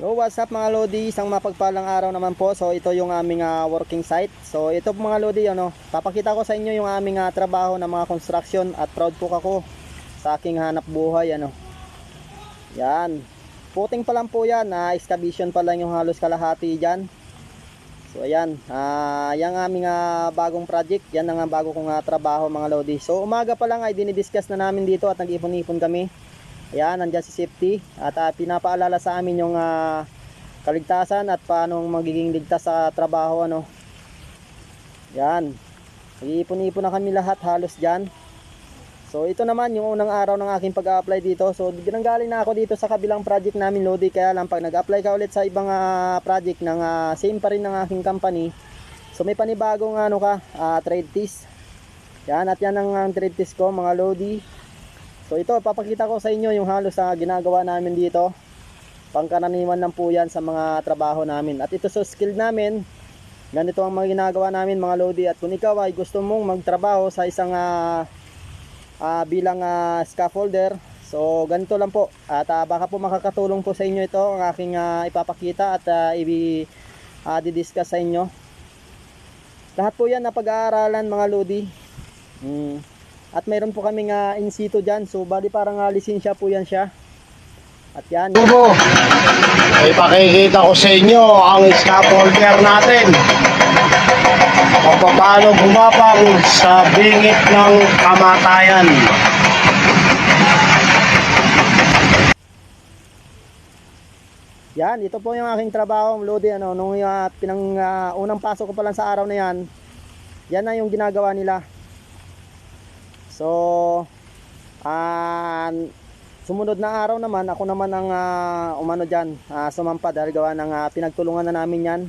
Yo, what's up mga Lodi? Isang mapagpalang araw naman po. So ito yung aming ah, working site. So ito mga Lodi, ano, papakita ko sa inyo yung aming ah, trabaho ng mga construction at proud po ako sa aking hanap buhay. Ano. Yan. Puting pa lang po yan. na excavation pa lang yung halos kalahati dyan. So ayan, ah yung aming ah, bagong project, yan ang bago kong ah, trabaho mga Lodi. So umaga pa lang ay dinidiscuss na namin dito at nag-ipon-ipon kami. Ayan, nandiyan si safety at ah, pinapaalala sa amin yung ah, kaligtasan at paano magiging ligtas sa trabaho ano. Yan. Nag-iipon-ipon na kami lahat halos diyan. So ito naman yung unang araw ng aking pag-apply dito. So ginanggaling na ako dito sa kabilang project namin Lodi kaya lang pag nag-apply ka ulit sa ibang ah, project ng ah, same pa rin ng aking company. So may panibagong ano ka, ah, trade test. Yan at yan ang, ang trade test ko mga Lodi. So ito, papakita ko sa inyo yung halos na ginagawa namin dito. Pangkaraniwan lang po yan sa mga trabaho namin. At ito sa skill namin, ganito ang mga ginagawa namin mga Lodi. At kung ikaw ay gusto mong magtrabaho sa isang ah, ah, bilang ah, scaffolder, so ganito lang po. At ah, baka po makakatulong po sa inyo ito ang aking ah, ipapakita at uh, ah, didiscuss sa inyo. Lahat po yan na pag-aaralan mga Lodi. Mm. At mayroon po kaming uh, in situ dyan. So, bali parang uh, lisensya po yan siya. At yan. Tubo, ay pakikita ko sa inyo ang scaffolder natin. Kung paano gumapang sa bingit ng kamatayan. Yan, ito po yung aking trabaho, Lodi. Ano, nung uh, pinang, uh, unang pasok ko pa lang sa araw na yan, yan na yung ginagawa nila. So, ah sumunod na araw naman, ako naman ang ah, umano dyan, ah, sumampa dahil gawa ng ah, pinagtulungan na namin yan.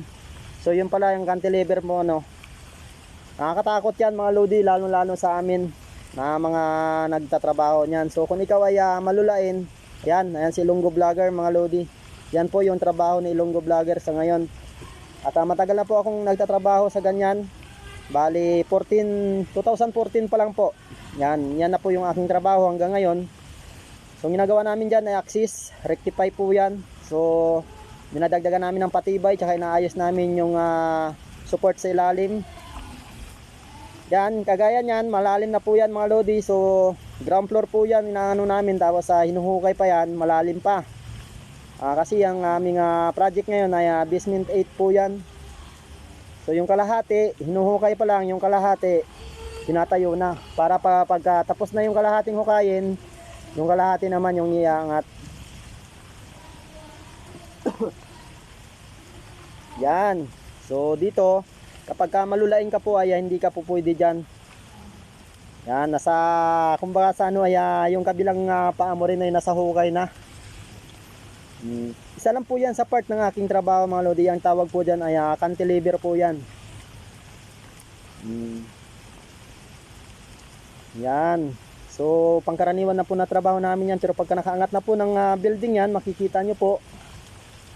So, yun pala yung cantilever mo, no. Nakakatakot yan mga Lodi, lalo-lalo sa amin na mga nagtatrabaho niyan. So, kung ikaw ay ah, malulain, yan, ayan si Lunggo Vlogger mga Lodi. Yan po yung trabaho ni Lunggo Vlogger sa ngayon. At ah, matagal na po akong nagtatrabaho sa ganyan. Bali 14 2014 pa lang po. Yan, yan na po yung aking trabaho hanggang ngayon. So ginagawa namin diyan ay axis, rectify po 'yan. So dinadagdagan namin ng patibay tsaka inaayos namin yung ah, support sa ilalim. Yan, kagaya niyan, malalim na po yan mga lodi. So ground floor po yan, inaano namin tapos sa hinuhukay pa yan, malalim pa. Ah, kasi ang aming ah, project ngayon ay ah, basement 8 po yan. So yung kalahati, hinuhukay pa lang yung kalahati, tinatayo na. Para pa, pagka na yung kalahating hukayin, yung kalahati naman yung iangat. Yan. So dito, kapag ka malulain ka po ay hindi ka po pwede dyan. Yan, nasa, kumbaga sa ano ay ah, yung kabilang ah, paa mo rin ay nasa hukay na. Mm. Isa lang po yan sa part ng aking trabaho mga lodi. Ang tawag po dyan ay ah, cantilever po yan. Mm. Yan. So, pangkaraniwan na po na trabaho namin yan. Pero pagka nakaangat na po ng ah, building yan, makikita nyo po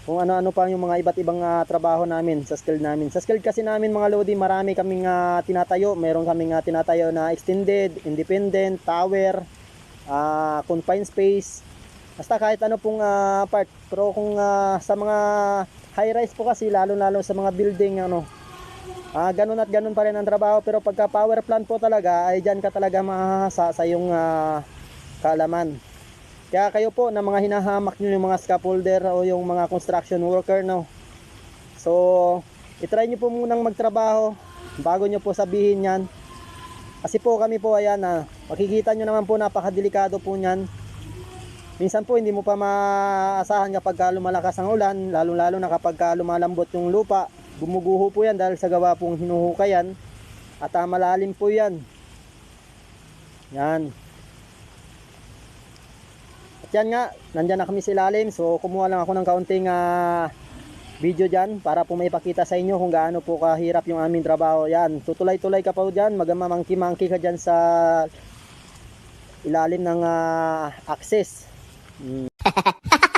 kung ano-ano pa yung mga iba't ibang ah, trabaho namin sa skill namin. Sa skill kasi namin mga lodi, marami kaming ah, tinatayo. Meron kaming ah, tinatayo na extended, independent, tower, ah, confined space. Basta kahit ano pong ah, part. Pero kung ah, sa mga high rise po kasi, lalo-lalo sa mga building, ano, Ah, ganun at ganun pa rin ang trabaho pero pagka power plant po talaga ay diyan ka talaga mahahasa sa yung ah, kaalaman. Kaya kayo po na mga hinahamak niyo yung mga scaffolder o yung mga construction worker no. So, i-try niyo po munang magtrabaho bago niyo po sabihin 'yan. Kasi po kami po ayan na makikita niyo naman po napakadelikado po niyan. Minsan po hindi mo pa maasahan kapag ka lumalakas ang ulan, lalo-lalo na kapag ka lumalambot yung lupa. Gumuguho po yan dahil sa gawa pong hinuhukayan. At ah, malalim po yan. Yan. At yan nga, nandyan na kami sa ilalim. So kumuha lang ako ng kaunting ah, video dyan para po maipakita sa inyo kung gaano po kahirap yung aming trabaho. Yan, tutulay-tulay ka pa dyan. Magamamangki-mangki ka dyan sa ilalim ng ah, access. Mm.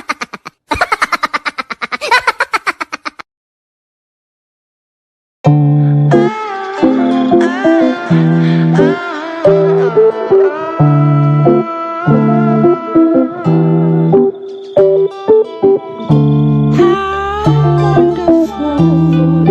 哦。